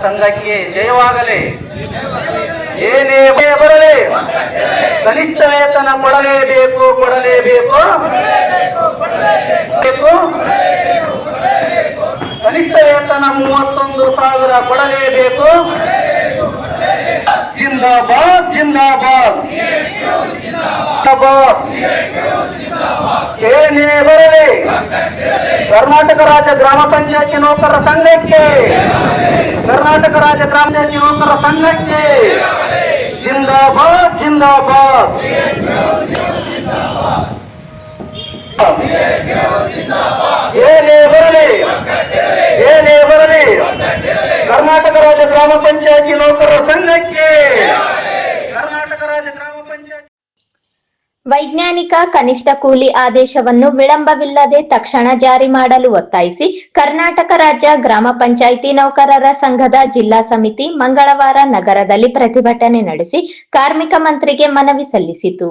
ಸಂಘಕ್ಕೆ ಜಯವಾಗಲಿ. ಏನೇ ಬರಲಿ, ಕನಿಷ್ಠ ವೇತನ ಕೊಡಲೇಬೇಕು ಕೊಡಲೇಬೇಕು. ಬೇಕು. ಕನಿಷ್ಠ ವೇತನ ಮೂವತ್ತೊಂದು ಸಾವಿರ ಕೊಡಲೇಬೇಕು. ಜಿಂದಾಬಾದ್ ಜಿಂದಾಬಾದ್. ಜಿಂದಾಬಾದ್. ಏನೇ ಬರಲಿ, ಕರ್ನಾಟಕ ರಾಜ್ಯ ಗ್ರಾಮ ಪಂಚಾಯತಿ ನೌಕರರ ಸಂಘಕ್ಕೆ. ಕರ್ನಾಟಕ ರಾಜ್ಯ ಗ್ರಾಮ ಪಂಚಾಯತಿ ನೌಕರರ ಸಂಘಕ್ಕೆ ಜಿಂದಾಬಾದ್ ಜಿಂದಾಬಾದ್. ಏನೇ ಬರಲಿ ಏನೇ ಬರಲಿ, ಕರ್ನಾಟಕ ರಾಜ್ಯ ಗ್ರಾಮ ಪಂಚಾಯತಿ ನೌಕರರ ಸಂಘಕ್ಕೆ ಕರ್ನಾಟಕ ರಾಜ್ಯ ಗ್ರಾಮ ಪಂಚಾಯತಿ ವೈಜ್ಞಾನಿಕ ಕನಿಷ್ಠ ಕೂಲಿ ಆದೇಶವನ್ನು ವಿಳಂಬವಿಲ್ಲದೆ ತಕ್ಷಣ ಜಾರಿ ಮಾಡಲು ಒತ್ತಾಯಿಸಿ ಕರ್ನಾಟಕ ರಾಜ್ಯ ಗ್ರಾಮ ಪಂಚಾಯಿತಿ ನೌಕರರ ಸಂಘದ ಜಿಲ್ಲಾ ಸಮಿತಿ ಮಂಗಳವಾರ ನಗರದಲ್ಲಿ ಪ್ರತಿಭಟನೆ ನಡೆಸಿ ಕಾರ್ಮಿಕ ಮಂತ್ರಿಗೆ ಮನವಿ ಸಲ್ಲಿಸಿತು.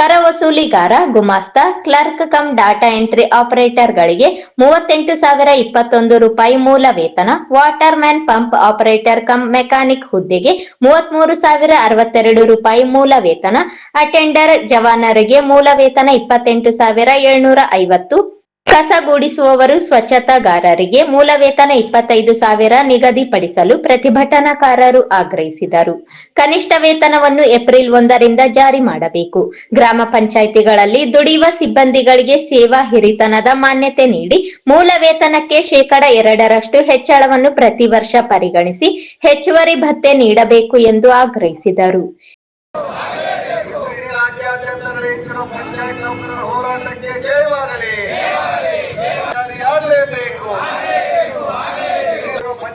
ಕರ ವಸೂಲಿಗಾರ ಗುಮಾಸ್ತ, ಕ್ಲರ್ಕ್ ಕಮ್ ಡಾಟಾ ಎಂಟ್ರಿ ಆಪರೇಟರ್ಗಳಿಗೆ ಮೂವತ್ತೆಂಟು ಸಾವಿರ ಇಪ್ಪತ್ತೊಂದು ರೂಪಾಯಿ ಮೂಲ ವೇತನ water man pump operator cum mechanic ಹುದ್ದೆಗೆ ಮೂವತ್ಮೂರು ಸಾವಿರ ಅರವತ್ತೆರಡು ರೂಪಾಯಿ ಮೂಲ ವೇತನ, ಅಟೆಂಡರ್ ಜವಾನರಿಗೆ ಮೂಲ ವೇತನ ಇಪ್ಪತ್ತೆಂಟು ಸಾವಿರ ಏಳ್ನೂರ ಐವತ್ತು ಕಸಗೂಡಿಸುವವರು ಸ್ವಚ್ಛತಾಗಾರರಿಗೆ ಮೂಲ ವೇತನ ಇಪ್ಪತ್ತೈದು ಸಾವಿರ ನಿಗದಿಪಡಿಸಲು ಪ್ರತಿಭಟನಾಕಾರರು ಆಗ್ರಹಿಸಿದರು. ಕನಿಷ್ಠ ವೇತನವನ್ನು ಏಪ್ರಿಲ್ ಒಂದರಿಂದ ಜಾರಿ ಮಾಡಬೇಕು. ಗ್ರಾಮ ಪಂಚಾಯಿತಿಗಳಲ್ಲಿ ದುಡಿಯುವ ಸಿಬ್ಬಂದಿಗಳಿಗೆ ಸೇವಾ ಹಿರಿತನದ ಮಾನ್ಯತೆ ನೀಡಿ ಮೂಲ ವೇತನಕ್ಕೆ ಶೇಕಡ ಎರಡರಷ್ಟು ಹೆಚ್ಚಳವನ್ನು ಪ್ರತಿ ವರ್ಷ ಪರಿಗಣಿಸಿ ಹೆಚ್ಚುವರಿ ಭತ್ಯೆ ನೀಡಬೇಕು ಎಂದು ಆಗ್ರಹಿಸಿದರು ರಾಜ್ಯಾದ್ಯಂತ ನಡೆಯುತ್ತಿರುವ ಪಂಚಾಯತ್ ನೌಕರರ ಹೋರಾಟಕ್ಕೆ ಜಯವಾಗಲಿ ಜಾರಿಯಾಗಲೇಬೇಕು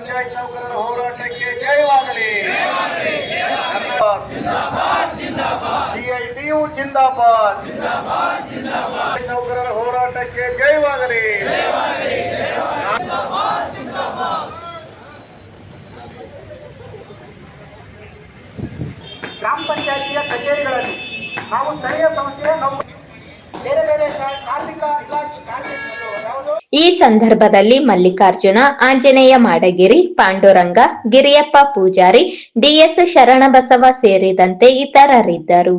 ಪಂಚಾಯತ್ ನೌಕರರ ಹೋರಾಟಕ್ಕೆ ಜಯವಾಗಲಿ. ಸಿಐಟಿಯು ಜಿಂದಾಬಾದ್. ನೌಕರರ ಹೋರಾಟಕ್ಕೆ ಜಯವಾಗಲಿ. ಗ್ರಾಮ ಪಂಚಾಯತಿಯ ಕಚೇರಿಗಳಲ್ಲಿ ನಾವು ಸ್ಥಳೀಯ ಸಂಸ್ಥೆಯ ನಾವು ಬೇರೆ ಬೇರೆ ಈ ಸಂದರ್ಭದಲ್ಲಿ ಮಲ್ಲಿಕಾರ್ಜುನ ಆಂಜನೇಯ ಮಾಡಗಿರಿ ಪಾಂಡುರಂಗ ಗಿರಿಯಪ್ಪ ಪೂಜಾರಿ ಡಿಎಸ್ ಶರಣಬಸವ ಸೇರಿದಂತೆ ಇತರರಿದ್ದರು.